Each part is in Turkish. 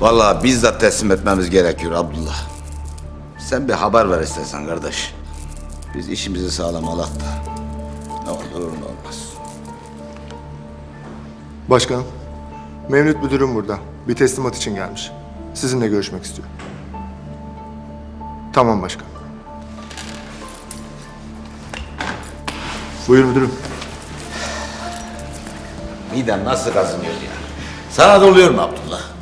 Vallahi bizzat teslim etmemiz gerekiyor Abdullah. Sen bir haber ver istersen kardeş. Biz işimizi sağlam alak da. Ne olur ne olmaz. Başkanım, Mevlüt müdürüm burada. Bir teslimat için gelmiş. Sizinle görüşmek istiyor. Tamam başkan. Buyur müdürüm. Midem nasıl kazınıyor ya? Sana da oluyor mu Abdullah?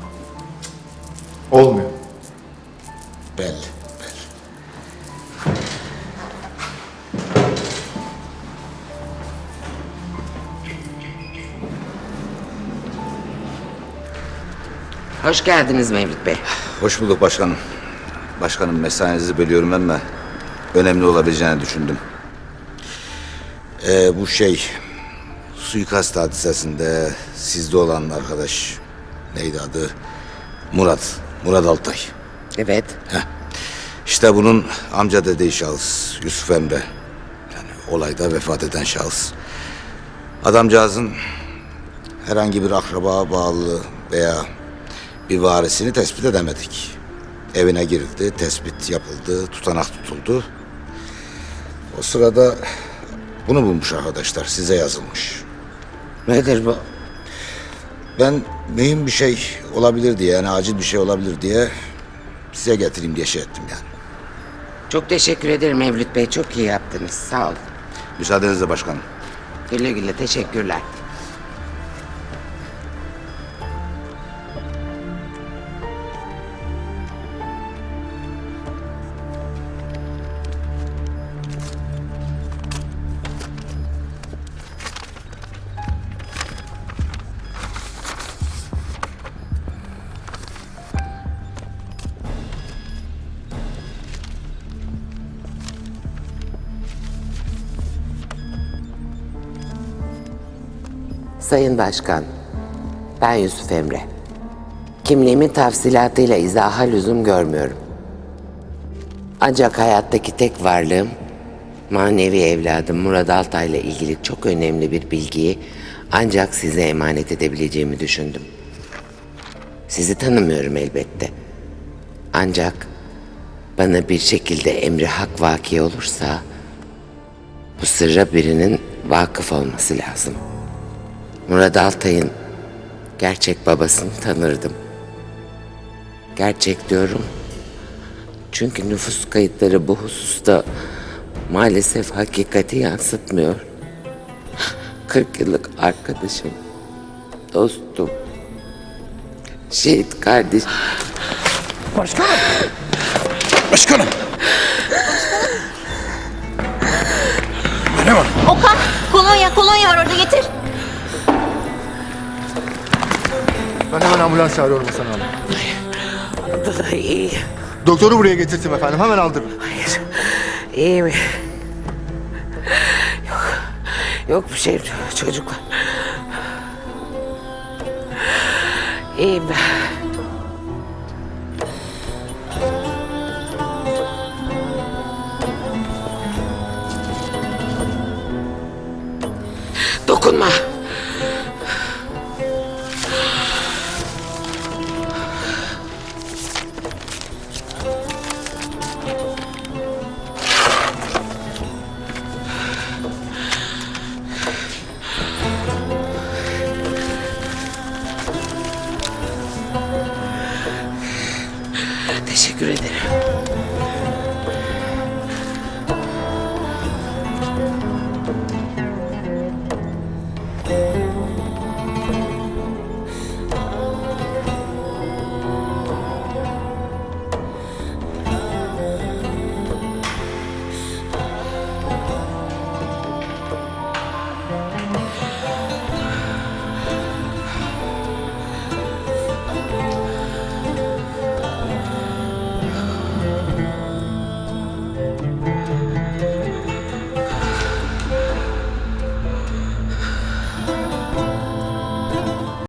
Olmuyor. Belli, belli. Hoş geldiniz Mevlüt Bey. Hoş bulduk başkanım. Başkanım mesainizi bölüyorum ama önemli olabileceğini düşündüm. Ee, bu şey suikast hadisesinde sizde olan arkadaş neydi adı? Murat. Murat Altay. Evet. İşte bunun amca dediği şahıs Yusuf Emre. Yani olayda vefat eden şahıs. Adamcağızın herhangi bir akraba bağlı veya bir varisini tespit edemedik. Evine girildi, tespit yapıldı, tutanak tutuldu. O sırada bunu bulmuş arkadaşlar, size yazılmış. Nedir bu? Ben mühim bir şey olabilir diye, yani acil bir şey olabilir diye size getireyim diye şey ettim yani. Çok teşekkür ederim Mevlüt Bey. Çok iyi yaptınız. Sağ olun. Müsaadenizle başkanım. Güle güle teşekkürler. Sayın Başkan, ben Yusuf Emre. Kimliğimin tafsilatıyla izaha lüzum görmüyorum. Ancak hayattaki tek varlığım, manevi evladım Murat Altay'la ilgili çok önemli bir bilgiyi ancak size emanet edebileceğimi düşündüm. Sizi tanımıyorum elbette. Ancak bana bir şekilde emri hak vaki olursa bu sırra birinin vakıf olması lazım. Murat Altay'ın gerçek babasını tanırdım. Gerçek diyorum. Çünkü nüfus kayıtları bu hususta maalesef hakikati yansıtmıyor. 40 yıllık arkadaşım, dostum, şehit kardeş. Başkanım! Okan kolonya kolonya var orada getir. Ben hemen ambulans çağırıyorum Hasan abi. Abdullah iyi. Doktoru buraya getirtim efendim. Hemen aldırın. Hayır. İyi mi? Yok. Yok bir şey çocuklar. İyiyim ben. Dokunma. Teşekkür ederim.